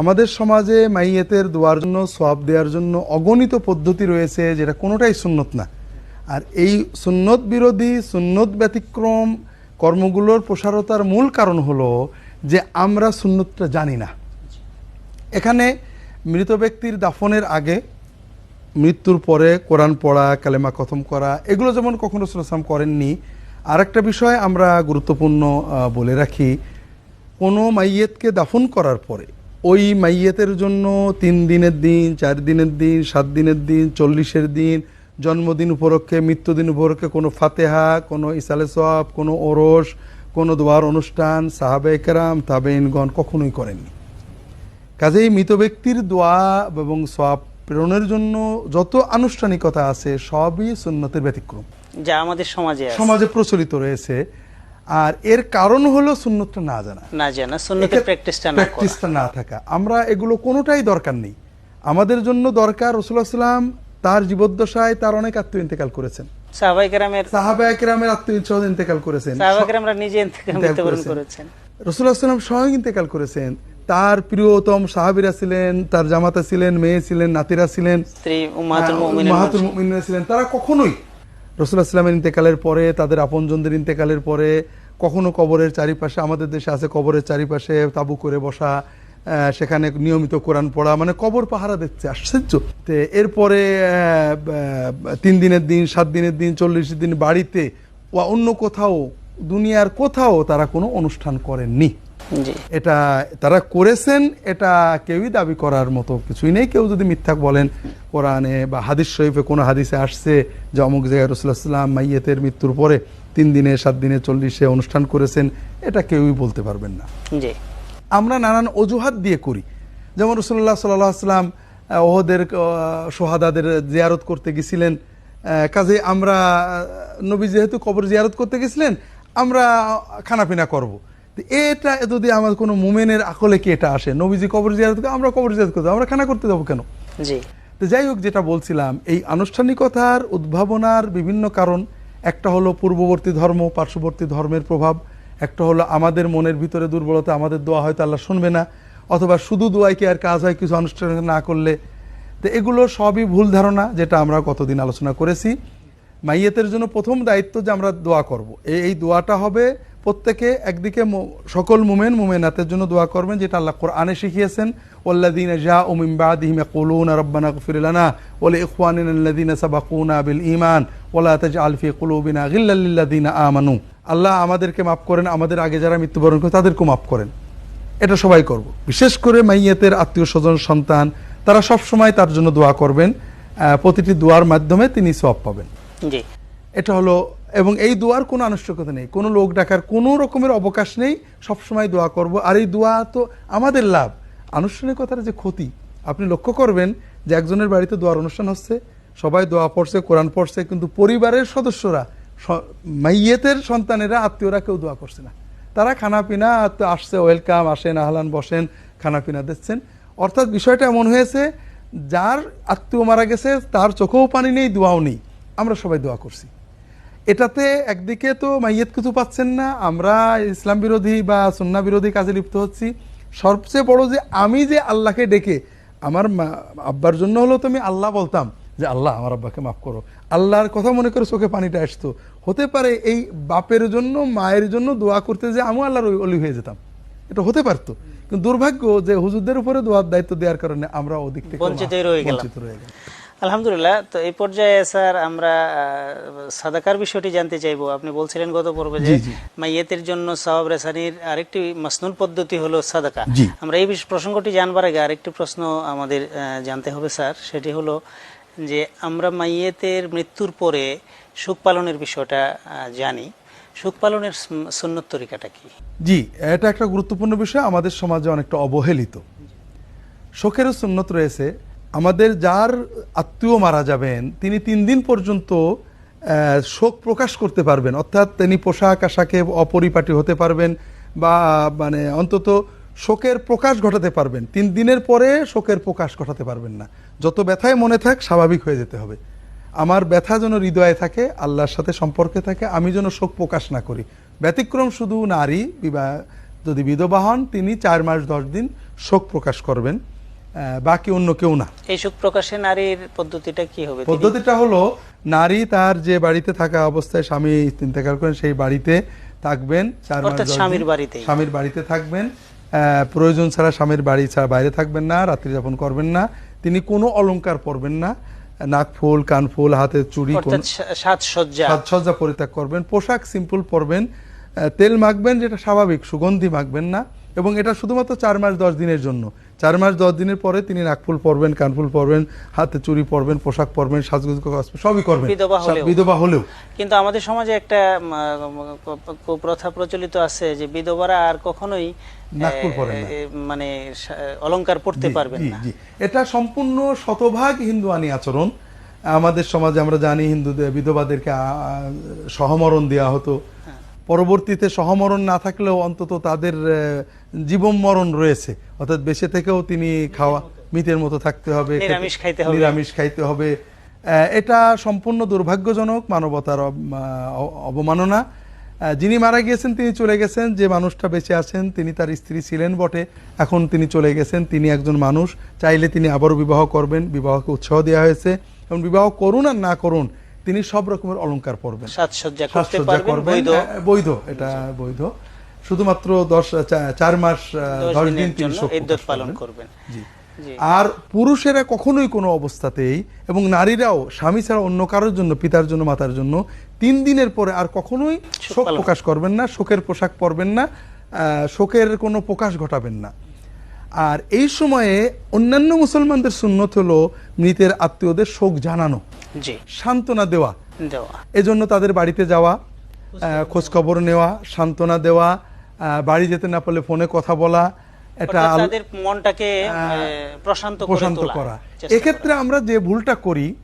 আমাদের সমাজে মাইয়েতের দোয়ার জন্য সোয়াব দেওয়ার জন্য অগণিত পদ্ধতি রয়েছে যেটা কোনোটাই সুন্নত না। আর এই সুন্নত বিরোধী, সুন্নত ব্যতিক্রম কর্মগুলোর প্রসারতার মূল কারণ হলো যে আমরা সুন্নতটা জানি না। এখানে মৃত ব্যক্তির দাফনের আগে, মৃত্যুর পরে কোরআন পড়া, কালেমা কথম করা, এগুলো যেমন কখনো সুলাম করেননি আর একটা বিষয় আমরা গুরুত্বপূর্ণ বলে রাখি, কোনো মাইয়েতকে দাফন করার পরে ওই মাইয়েতের জন্য তিন দিনের দিন চার দিনের দিন সাত দিনের দিন চল্লিশের দিন জন্মদিন উপলক্ষে মৃত্যুদিন উপলক্ষে কোনো ফাতেহা কোনো ইসালে সব কোনো ওরস কোনো দোয়ার অনুষ্ঠান সাহাবে একরাম তাবেইনগণ কখনোই করেননি। কাজেই মৃত ব্যক্তির দোয়া এবং সব প্রেরণের জন্য যত আনুষ্ঠানিকতা আছে সবই সুন্নতের ব্যতিক্রম। যা আমাদের সমাজে সমাজে প্রচলিত রয়েছে। আর এর কারণ হলো সুন্নতটা না জানা। না জানা সুন্নতের প্র্যাকটিসটা না প্র্যাকটিসটা না থাকা। আমরা এগুলো কোনোটাই দরকার নেই। আমাদের জন্য দরকার রসুল্লাহ সাল্লাম তার জীবদ্দশায় তার অনেক আত্মীয় ইন্তেকাল করেছেন। সাহাবাই কেরামের সাহাবা একরামের আত্মীয় ইন্তেকাল করেছেন। সাহাবাই কেরামরা নিজে ইন্তেকাল করেছেন। রসুল্লাহ সাল্লাম স্বয়ং ইন্তেকাল করেছেন। তার প্রিয়তম সাহাবিরা ছিলেন তার জামাতা ছিলেন মেয়ে ছিলেন নাতিরা ছিলেন। স্ত্রী মাহাতুল মুমিনিন ছিলেন। তারা কখনোই রসুল্লাহ সাল্লামের ইন্তেকালের পরে, তাদের আপনজনদের ইন্তেকালের পরে, কখনো কবরের চারিপাশে, আমাদের দেশে আছে কবরের চারিপাশে তাবু করে বসা সেখানে নিয়মিত কোরআন পড়া মানে কবর পাহারা দেখছে আশ্চর্য। তো এরপরে তিন দিনের দিন, সাত দিনের দিন, চল্লিশ দিন বাড়িতে, বা অন্য কোথাও, দুনিয়ার কোথাও তারা কোনো অনুষ্ঠান করেননি। এটা তারা করেছেন এটা কেউই দাবি করার মতো কিছুই নেই। কেউ যদি মিথ্যা বলেন কোরআনে বা হাদিস শরীফে কোনো হাদিসে আসছে যে অমুক জায়গায় রসুল্লাহাম মাইয়েতের মৃত্যুর পরে তিন দিনে সাত দিনে চল্লিশে অনুষ্ঠান করেছেন এটা কেউই বলতে পারবেন না। আমরা নানান অজুহাত দিয়ে করি। যেমন রসুল্লাহ সাল্লাম ওহদের সোহাদাদের জিয়ারত করতে গেছিলেন। কাজে আমরা নবী যেহেতু কবর জিয়ারত করতে গেছিলেন আমরা খানাপিনা করব। এটা যদি আমার কোনো মুমেনের আকলে কি এটা আসে? নবীজি কবর জিয়ারত করে আমরা কবর জিয়ারত করতে আমরা খানা করতে যাব কেন? জি। তো যাই হোক যেটা বলছিলাম এই আনুষ্ঠানিকতার উদ্ভাবনার বিভিন্ন কারণ একটা হলো পূর্ববর্তী ধর্ম পার্শ্ববর্তী ধর্মের প্রভাব একটা হলো আমাদের মনের ভিতরে দুর্বলতা আমাদের দোয়া হয়তো আল্লাহ শুনবে না অথবা শুধু দোয়াই কি আর কাজ হয় কিছু অনুষ্ঠান না করলে। তো এগুলো সবই ভুল ধারণা যেটা আমরা কতদিন আলোচনা করেছি। মাইয়েতের জন্য প্রথম দায়িত্ব যে আমরা দোয়া করব। এই দোয়াটা হবে প্রত্যেকে একদিকে সকল মুমেন মুমেনাতের জন্য দোয়া করবেন, যেটা আল্লাহ কোরআনে শিখিয়েছেন ওয়াল্লাদিন জা ও মিন বাদিহিম ইয়াকুলুন রব্বানা গফির লানা ওয়া লিইখওয়ানিনা আল্লাযিনা সাবাকুনা বিল ঈমান ওয়া তাজআল ফি কুলুবিনা লিল্লাযিনা আমানু। আল্লাহ আমাদেরকে মাফ করেন, আমাদের আগে যারা মৃত্যুবরণ করে তাদেরকেও মাফ করেন। এটা সবাই করব। বিশেষ করে মাইয়াতের আত্মীয় স্বজন, সন্তান, তারা সব সময় তার জন্য দোয়া করবেন। প্রতিটি দোয়ার মাধ্যমে তিনি সব পাবেন। জি। এটা হলো, এবং এই দোয়ার কোনো আনুষ্ঠানিকতা নেই। কোনো লোক ডাকার কোনো রকমের অবকাশ নেই, সবসময় দোয়া করব। আর এই দোয়া তো আমাদের লাভ। আনুষ্ঠানিকতার যে ক্ষতি, আপনি লক্ষ্য করবেন যে একজনের বাড়িতে দোয়ার অনুষ্ঠান হচ্ছে, সবাই দোয়া পড়ছে, কোরআন পড়ছে, কিন্তু পরিবারের সদস্যরা মাইয়েতের সন্তানেরা, আত্মীয়রা কেউ দোয়া করছে না। তারা খানা পিনা আসছে, ওয়েলকাম, আসেন, আহলান, বসেন খানা পিনা দিচ্ছেন। অর্থাৎ বিষয়টা এমন হয়েছে, যার আত্মীয় মারা গেছে, তার চোখেও পানি নেই, দোয়াও নেই। আমরা সবাই দোয়া করছি। এটাতে একদিকে তো মাইয়েত কিছু পাচ্ছেন না আমরা ইসলাম বিরোধী বা সুন্না বিরোধী কাজে লিপ্ত হচ্ছি। সবচেয়ে বড় যে আমি যে আল্লাহকে ডেকে আমার আব্বার জন্য হলেও তো আমি আল্লাহ বলতাম যে আল্লাহ আমার আব্বাকে মাফ করো। আল্লাহর কথা মনে করে চোখে পানিটা আসতো। হতে পারে এই বাপের জন্য মায়ের জন্য দোয়া করতে যে আমিও আল্লাহর অলি হয়ে যেতাম। এটা হতে পারতো। কিন্তু দুর্ভাগ্য যে হুজুরদের উপরে দোয়ার দায়িত্ব দেওয়ার কারণে আমরা ওদিক থেকে। বঞ্চিত রয়ে গেলাম। আলহামদুলিল্লাহ। তো এই পর্যায়ে স্যার আমরা সাদাকার বিষয়টি জানতে চাইব। আপনি বলছিলেন গত পর্বে যে। মাইয়েতের জন্য সওয়াব রেসানির আরেকটি মাসনুল পদ্ধতি হলো সাদাকা। আমরা এই প্রসঙ্গটি জানবার আগে আরেকটি প্রশ্ন আমাদের জানতে হবে স্যার। সেটি হলো যে আমরা মাইয়েতের মৃত্যুর পরে সুখ পালনের বিষয়টা জানি। সুখ পালনের সুন- সুন্নত তরিকাটা কি? জি এটা একটা গুরুত্বপূর্ণ বিষয়। আমাদের সমাজে অনেকটা অবহেলিত। শোকেরও সুন্নত রয়েছে। আমাদের যার আত্মীয় মারা যাবেন, তিনি তিন দিন পর্যন্ত শোক প্রকাশ করতে পারবেন। অর্থাৎ তিনি পোশাক আশাকে অপরিপাটি হতে পারবেন বা মানে অন্তত শোকের প্রকাশ ঘটাতে পারবেন। তিন দিনের পরে শোকের প্রকাশ ঘটাতে পারবেন না। যত ব্যথায় মনে থাক, স্বাভাবিক হয়ে যেতে হবে। আমার ব্যথা যেন হৃদয়ে থাকে, আল্লাহর সাথে সম্পর্কে থাকে, আমি যেন শোক প্রকাশ না করি। ব্যতিক্রম শুধু নারী, বিবাহ, যদি বিধবা হন, তিনি চার মাস দশ দিন শোক প্রকাশ করবেন। বাকি অন্য কেউ না এই সুখ প্রকাশে নারীর পদ্ধতিটা কি হবে পদ্ধতিটা হলো নারী তার যে বাড়িতে থাকা অবস্থায় স্বামী ইন্তেকাল করেন সেই বাড়িতে থাকবেন চার মাস। স্বামীর বাড়িতেই। স্বামীর বাড়িতে থাকবেন প্রয়োজন ছাড়া স্বামীর বাড়ি ছাড়া বাইরে থাকবেন না রাত্রি যাপন করবেন না তিনি কোনো অলংকার পরবেন না নাক ফুল কান ফুল হাতের চুড়ি সাজসজ্জা সাজসজ্জা পরিত্যাগ করবেন পোশাক সিম্পল পরবেন তেল মাখবেন যেটা স্বাভাবিক সুগন্ধি মাখবেন না এবং এটা শুধুমাত্র চার মাস দশ দিনের জন্য চার মাস দশ দিনের পরে তিনি নাকফুল পরবেন কানফুল পরবেন হাতে চুরি পরবেন পোশাক পরবেন সাজগুজ সবই করবেন। বিধবা হলেও। কিন্তু আমাদের সমাজে একটা প্রথা প্রচলিত আছে যে বিধবারা আর কখনোই নাকফুল এ, পরেন মানে অলংকার পড়তে পারবেন না। এটা সম্পূর্ণ শতভাগ হিন্দুয়ানি আচরণ। আমাদের সমাজে আমরা জানি হিন্দুদের বিধবাদেরকে সহমরণ দেওয়া হতো। পরবর্তীতে সহমরণ না থাকলেও অন্তত তাদের জীবন মরণ রয়েছে। অর্থাৎ বেঁচে থেকেও তিনি খাওয়া মিতের মতো থাকতে হবে নিরামিষ খাইতে হবে। এটা সম্পূর্ণ দুর্ভাগ্যজনক মানবতার অবমাননা। যিনি মারা গিয়েছেন তিনি চলে গেছেন। যে মানুষটা বেঁচে আছেন তিনি তার স্ত্রী ছিলেন বটে। এখন তিনি চলে গেছেন তিনি একজন মানুষ। চাইলে তিনি আবারও বিবাহ করবেন। বিবাহকে উৎসাহ দেওয়া হয়েছে। এবং বিবাহ করুন আর না করুন তিনি সব রকমের অলংকার পরবেন। সাজসজ্জা করবেন বৈধ? বৈধ এটা বৈধ। শুধুমাত্র দশ চার মাস দশ দিন তিনি পালন করবেন। আর পুরুষেরা কখনোই কোনো অবস্থাতেই এবং নারীরাও স্বামী ছাড়া অন্য কারোর জন্য পিতার জন্য মাতার জন্য তিন দিনের পরে আর কখনোই শোক প্রকাশ করবেন। না শোকের পোশাক পরবেন না শোকের কোনো প্রকাশ ঘটাবেন না। আর এই সময়ে অন্যান্য মুসলমানদের সুন্নত হলো মৃতের আত্মীয়দের শোক জানানো সান্ত্বনা দেওয়া। দেওয়া। এজন্য তাদের বাড়িতে যাওয়া খোঁজ খবর নেওয়া সান্ত্বনা দেওয়া বাড়ি যেতে না পারলে ফোনে কথা বলা এটা মনটাকে প্রশান্ত প্রশান্ত করা। এক্ষেত্রে আমরা যে ভুলটা করি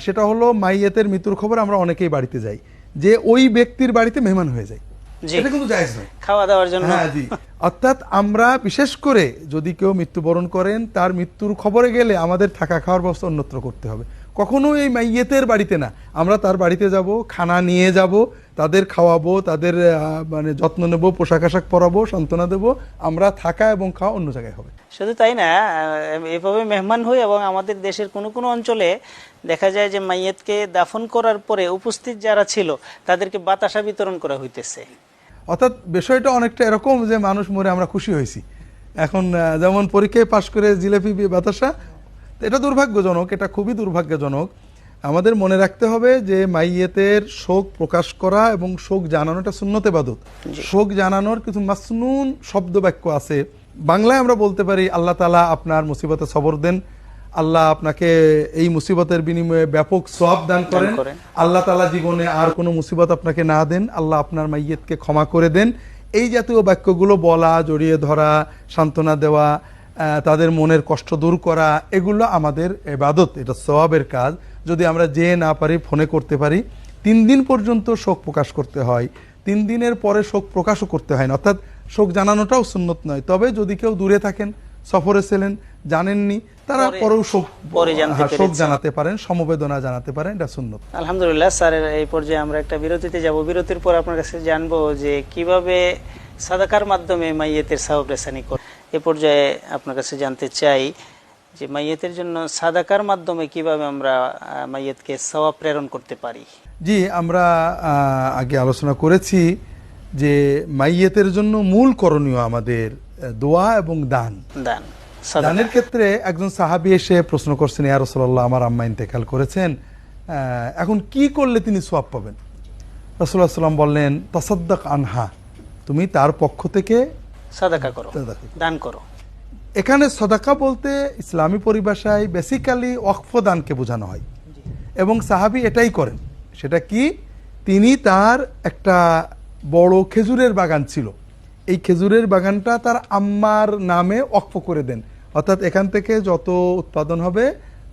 সেটা হলো মাইয়েতের মৃত্যুর খবর আমরা অনেকেই বাড়িতে যাই যে ওই ব্যক্তির বাড়িতে মেহমান হয়ে যায়। এটা কিন্তু জায়েজ নয়। খাওয়া দাওয়ার জন্য। হ্যাঁ জি। অর্থাৎ আমরা বিশেষ করে যদি কেউ মৃত্যুবরণ করেন তার মৃত্যুর খবরে গেলে আমাদের থাকা খাওয়ার ব্যবস্থা অন্যত্র করতে হবে। কখনো এই মাইয়েতের বাড়িতে না। আমরা তার বাড়িতে যাব খানা নিয়ে যাব তাদের খাওয়াবো তাদের মানে যত্ন নেব পোশাক আশাক পরাবো সান্ত্বনা দেবো। আমরা থাকা এবং খাওয়া অন্য জায়গায় হবে। শুধু তাই না এভাবে মেহমান হই এবং আমাদের দেশের কোনো কোনো অঞ্চলে দেখা যায় যে মাইয়েতকে দাফন করার পরে উপস্থিত যারা ছিল তাদেরকে বাতাসা বিতরণ করা হইতেছে। অর্থাৎ বিষয়টা অনেকটা এরকম যে মানুষ মরে আমরা খুশি হয়েছি। এখন যেমন পরীক্ষায় পাশ করে জিলেপি বি- বাতাসা এটা দুর্ভাগ্যজনক এটা খুবই দুর্ভাগ্যজনক। আমাদের মনে রাখতে হবে যে মাইয়েতের শোক প্রকাশ করা এবং শোক জানানোটা শূন্যতে বাদত। শোক জানানোর কিছু মাসনুন শব্দ বাক্য আছে। বাংলায় আমরা বলতে পারি আল্লাহ তালা আপনার মুসিবতে সবর দেন। আল্লাহ আপনাকে এই মুসিবতের বিনিময়ে ব্যাপক সব দান করেন। আল্লাহ তালা জীবনে আর কোনো মুসিবত আপনাকে না দেন। আল্লাহ আপনার মাইয়েতকে ক্ষমা করে দেন। এই জাতীয় বাক্যগুলো বলা জড়িয়ে ধরা সান্ত্বনা দেওয়া তাদের মনের কষ্ট দূর করা এগুলো আমাদের এবাদত। এটা সওয়াবের কাজ। যদি আমরা যে না পারি ফোনে করতে পারি তিন দিন পর্যন্ত শোক প্রকাশ করতে হয়। তিন দিনের পরে শোক প্রকাশও করতে হয় না। অর্থাৎ শোক জানানোটাও সুন্নত নয়। তবে যদি কেউ দূরে থাকেন সফরে ছিলেন জানেননি তারা পরে- পরেও শোক হ্যাঁ, শোক জানাতে পারেন সমবেদনা জানাতে পারেন এটা সুন্নত। আলহামদুলিল্লাহ স্যারের এই পর্যায়ে আমরা একটা বিরতিতে যাব। বিরতির পর আপনার কাছে জানব যে কীভাবে সাদাকার মাধ্যমে মাইয়েতের সাহব রেসানি করে এ পর্যায়ে আপনার কাছে জানতে চাই যে মাইয়েতের জন্য সাদাকার মাধ্যমে কীভাবে আমরা মাইয়েতকে সওয়াব প্রেরণ করতে পারি। জি আমরা আগে আলোচনা করেছি যে মাইয়েতের জন্য মূল করণীয় আমাদের দোয়া এবং দান। দান দানের ক্ষেত্রে একজন সাহাবি এসে প্রশ্ন করছেন ইয়া রসল্লাহ আমার আম্মা ইন্তেকাল করেছেন। এখন কি করলে তিনি সোয়াব পাবেন? রসুল্লাহ সাল্লাম বললেন তসাদ্দাক আনহা তুমি তার পক্ষ থেকে সাদাকা করো দান করো। এখানে সদাকা বলতে ইসলামী পরিভাষায় বেসিক্যালি ওয়াকফ দানকে বোঝানো হয়। এবং সাহাবি এটাই করেন। সেটা কি? তিনি তার একটা বড় খেজুরের বাগান ছিল। এই খেজুরের বাগানটা তার আম্মার নামে ওয়াকফ করে দেন। অর্থাৎ এখান থেকে যত উৎপাদন হবে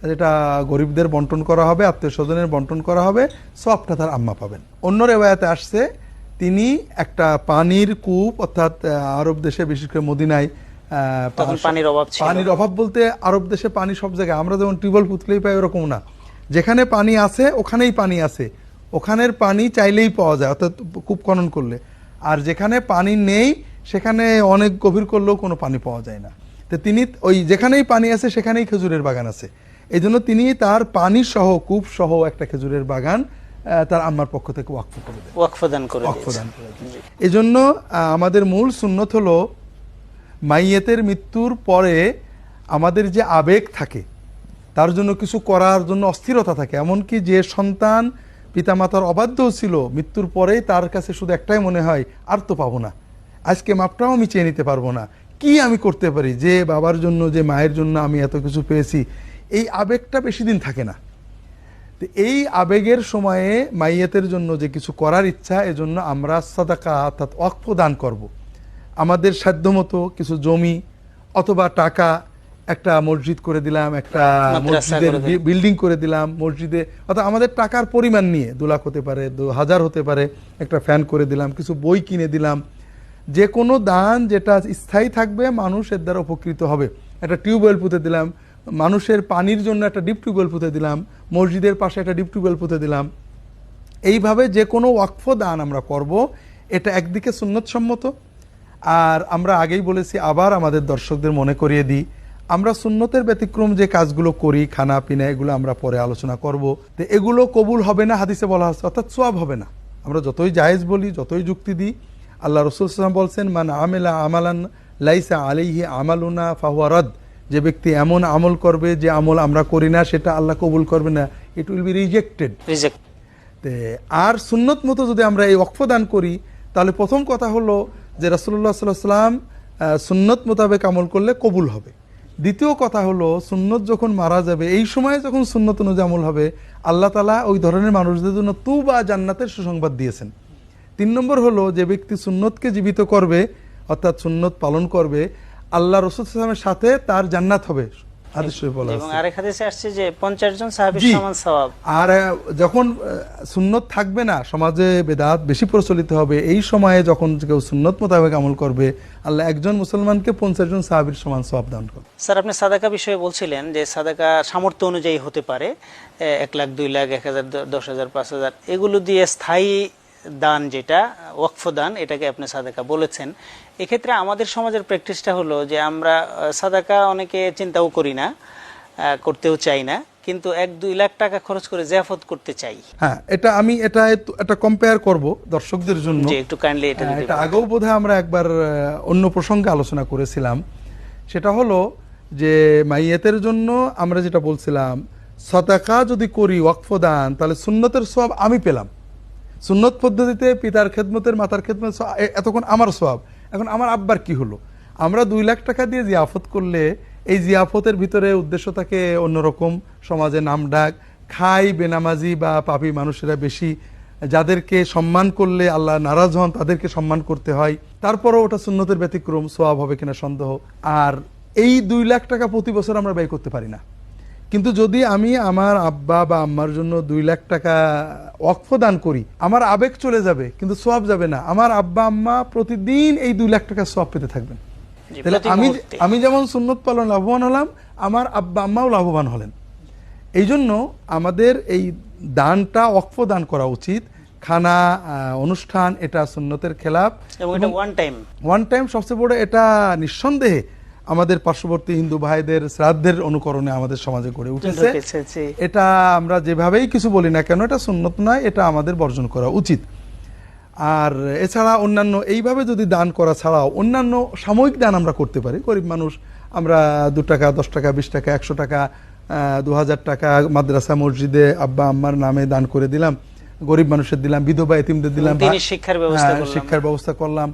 যেটা গরিবদের বন্টন করা হবে আত্মীয় স্বজনের বন্টন করা হবে সবটা তার আম্মা পাবেন। অন্য রেওয়ায়াতে আসছে তিনি একটা পানির কূপ অর্থাৎ আরব দেশে বিশেষ করে মদিনায় পানির অভাব পানির অভাব বলতে আরব দেশে পানি সব জায়গায় আমরা যেমন টিউবওয়েল পুতলেই পাই ওরকম না। যেখানে পানি আছে ওখানেই পানি আছে। ওখানের পানি চাইলেই পাওয়া যায় অর্থাৎ কূপ খনন করলে। আর যেখানে পানি নেই সেখানে অনেক গভীর করলেও কোনো পানি পাওয়া যায় না। তো তিনি ওই যেখানেই পানি আছে সেখানেই খেজুরের বাগান আছে। এই জন্য তিনি তার পানি সহ কূপ সহ একটা খেজুরের বাগান তার আম্মার পক্ষ থেকে ওয়াকফ করে ওয়াকফদান করে এই জন্য আমাদের মূল সুন্নত হলো মাইয়েতের মৃত্যুর পরে আমাদের যে আবেগ থাকে তার জন্য কিছু করার জন্য অস্থিরতা থাকে। এমনকি যে সন্তান পিতামাতার অবাধ্যও ছিল, মৃত্যুর পরেই তার কাছে শুধু একটাই মনে হয়, আর তো পাবো না। আজকে মাপটাও আমি চেয়ে নিতে পারব না। কি আমি করতে পারি? যে বাবার জন্য, যে মায়ের জন্য আমি এত কিছু পেয়েছি, এই আবেগটা বেশি দিন থাকে না। তো এই আবেগের সময়ে মাইয়াতের জন্য যে কিছু করার ইচ্ছা, এজন্য আমরা সাদাকা, অর্থাৎ অক্ষ দান করব। আমাদের সাধ্যমতো কিছু জমি অথবা টাকা একটা মসজিদ করে দিলাম একটা মসজিদের বিল্ডিং করে দিলাম মসজিদে অর্থাৎ আমাদের টাকার পরিমাণ নিয়ে দু লাখ হতে পারে দু হাজার হতে পারে একটা ফ্যান করে দিলাম কিছু বই কিনে দিলাম। যে কোনো দান যেটা স্থায়ী থাকবে মানুষ এর দ্বারা উপকৃত হবে। একটা টিউবওয়েল পুঁতে দিলাম মানুষের পানির জন্য একটা ডিপ টিউবওয়েল পুঁতে দিলাম মসজিদের পাশে একটা ডিপ টিউবওয়েল পুঁতে দিলাম। এইভাবে যে কোনো ওয়াকফ দান আমরা করব এটা একদিকে সুন্নতসম্মত আর আমরা আগেই বলেছি আবার আমাদের দর্শকদের মনে করিয়ে দিই আমরা সুন্নতের ব্যতিক্রম যে কাজগুলো করি খানা পিনা এগুলো আমরা পরে আলোচনা করব। তো এগুলো কবুল হবে না হাদিসে বলা হচ্ছে অর্থাৎ সোয়াব হবে না। আমরা যতই জায়েজ বলি যতই যুক্তি দিই আল্লাহ রসুল সাল্লাম বলছেন মান আমেলা আমালান লাইসা আলাইহি আমালুনা ফাহুয়ারদ যে ব্যক্তি এমন আমল করবে যে আমল আমরা করি না সেটা আল্লাহ কবুল করবে না। ইট উইল বি রিজেক্টেড তে আর সুন্নত মতো যদি আমরা এই ওয়াকফ দান করি তাহলে প্রথম কথা হলো যে রাসুল্লাহ সাল্লাহ সাল্লাম সুন্নত মোতাবেক আমল করলে কবুল হবে। দ্বিতীয় কথা হলো, সুন্নত যখন মারা যাবে, এই সময়ে যখন সুন্নত নজামুল হবে, আল্লাহ তালা ওই ধরনের মানুষদের জন্য তু বা জান্নাতের সুসংবাদ দিয়েছেন। তিন নম্বর হলো, যে ব্যক্তি সুন্নতকে জীবিত করবে, অর্থাৎ সুন্নত পালন করবে, আল্লাহ রসুল সাথে তার জান্নাত হবে। হাদিস শরীফে বলা এবং আছে। আরেক হাদিসে আসছে যে পঞ্চাশ জন সাহাবীর সমান সওয়াব। আর যখন সুন্নত থাকবে না সমাজে বেদাত বেশি প্রচলিত হবে এই সময়ে যখন কেউ সুন্নত মোতাবেক আমল করবে আল্লাহ একজন মুসলমানকে পঞ্চাশ জন সাহাবির সমান সব দান করবে। স্যার আপনি সাদাকা বিষয়ে বলছিলেন যে সাদাকা সামর্থ্য অনুযায়ী হতে পারে এক লাখ দুই লাখ এক হাজার দশ হাজার পাঁচ হাজার এগুলো দিয়ে স্থায়ী দান যেটা ওয়াকফ দান এটাকে আপনি সাদাকা বলেছেন। এক্ষেত্রে আমাদের সমাজের প্র্যাকটিসটা হলো যে আমরা সাদাকা অনেকে চিন্তাও করি না করতেও চাই না কিন্তু এক দুই লাখ টাকা খরচ করে জিয়াফত করতে চাই। হ্যাঁ এটা আমি এটা এটা কম্পেয়ার করব দর্শকদের জন্য। যে একটু কাইন্ডলি এটা হ্যাঁ, এটা আগেও বোধহয় আমরা একবার অন্য প্রসঙ্গে আলোচনা করেছিলাম। সেটা হলো যে মাইয়াতের জন্য আমরা যেটা বলছিলাম সতাকা যদি করি ওয়াকফ দান তাহলে সুন্নতের সব আমি পেলাম। সুন্নত পদ্ধতিতে পিতার খেদমতের মাতার খেদমত এতক্ষণ আমার সব এখন আমার আব্বার কি হলো? আমরা দুই লাখ টাকা দিয়ে জিয়াফত করলে এই জিয়াফতের ভিতরে উদ্দেশ্য থাকে অন্যরকম, সমাজে নাম ডাক, খাই বেনামাজি বা পাপী মানুষেরা বেশি। যাদেরকে সম্মান করলে আল্লাহ নারাজ হন, তাদেরকে সম্মান করতে হয়। তারপরও ওটা সুন্নতের ব্যতিক্রম সোয়াব হবে কিনা সন্দেহ। আর এই দুই লাখ টাকা প্রতি বছর আমরা ব্যয় করতে পারি না। কিন্তু যদি আমি আমার আব্বা বা আম্মার জন্য দুই লাখ টাকা অক্ষ দান করি আমার আবেগ চলে যাবে কিন্তু সব যাবে না। আমার আব্বা আম্মা প্রতিদিন এই দুই লাখ টাকা সব পেতে থাকবেন। তাহলে আমি আমি যেমন সুন্নত পালন লাভবান হলাম আমার আব্বা আম্মাও লাভবান হলেন। এই জন্য আমাদের এই দানটা অক্ষ দান করা উচিত। খানা অনুষ্ঠান এটা সুন্নতের এটা ওয়ান টাইম ওয়ান টাইম সবচেয়ে বড় এটা নিঃসন্দেহে আমাদের পার্শ্ববর্তী হিন্দু ভাইদের শ্রাদ্ধের অনুকরণে আমাদের সমাজে গড়ে উঠেছে। এটা আমরা যেভাবেই কিছু বলি না কেন এটা সুন্নত নয় এটা আমাদের বর্জন করা উচিত। আর এছাড়া অন্যান্য এইভাবে যদি দান করা ছাড়াও অন্যান্য সাময়িক দান আমরা করতে পারি। গরিব মানুষ আমরা দু টাকা দশ টাকা বিশ টাকা একশো টাকা দু হাজার টাকা মাদ্রাসা মসজিদে আব্বা আম্মার নামে দান করে দিলাম। গরিব মানুষের দিলাম বিধবা এতিমদের দিলাম শিক্ষার ব্যবস্থা হ্যাঁ, করলাম। শিক্ষার ব্যবস্থা করলাম।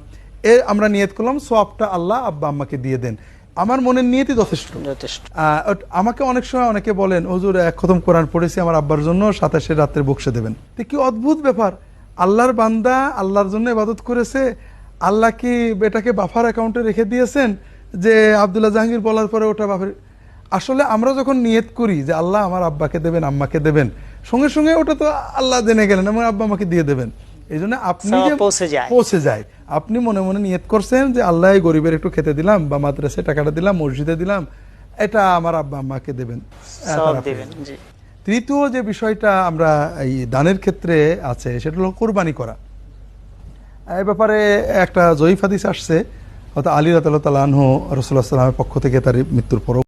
এ আমরা নিয়ত করলাম সোয়াবটা আল্লাহ আব্বা আম্মাকে দিয়ে দেন। আমার মনের নিয়তই যথেষ্ট। যথেষ্ট। আহ, আমাকে অনেক সময় অনেকে বলেন হুজুর এক খতম কোরআন পড়েছি আমার আব্বার জন্য সাতাশে রাত্রে বকশে দেবেন। তো কি অদ্ভুত ব্যাপার। আল্লাহর বান্দা আল্লাহর জন্য ইবাদত করেছে আল্লাহ কি এটাকে বাফার অ্যাকাউন্টে রেখে দিয়েছেন? যে আব্দুল্লাহ জাহাঙ্গীর বলার পরে ওটা বাফার আসলে আমরা যখন নিয়ত করি যে আল্লাহ আমার আব্বাকে দেবেন আম্মাকে দেবেন সঙ্গে সঙ্গে ওটা তো আল্লাহ জেনে গেলেন আমার আব্বা আমাকে দিয়ে দেবেন। এই জন্য আপনি পৌঁছে যায়। পৌঁছে যায়। আপনি মনে মনে নিয়ত করছেন যে আল্লাহ গরিবের একটু খেতে দিলাম বা মাদ্রাসায় টাকাটা দিলাম মসজিদে দিলাম এটা আমার আব্বা আম্মাকে দেবেন। তৃতীয় যে বিষয়টা আমরা এই দানের ক্ষেত্রে আছে সেটা হলো কোরবানি করা। এই ব্যাপারে একটা জয়ীফ হাদিস আসছে অর্থাৎ আলী রাতাল্লাহ তালাহ রসুল্লাহ সাল্লামের পক্ষ থেকে তার মৃত্যুর পরও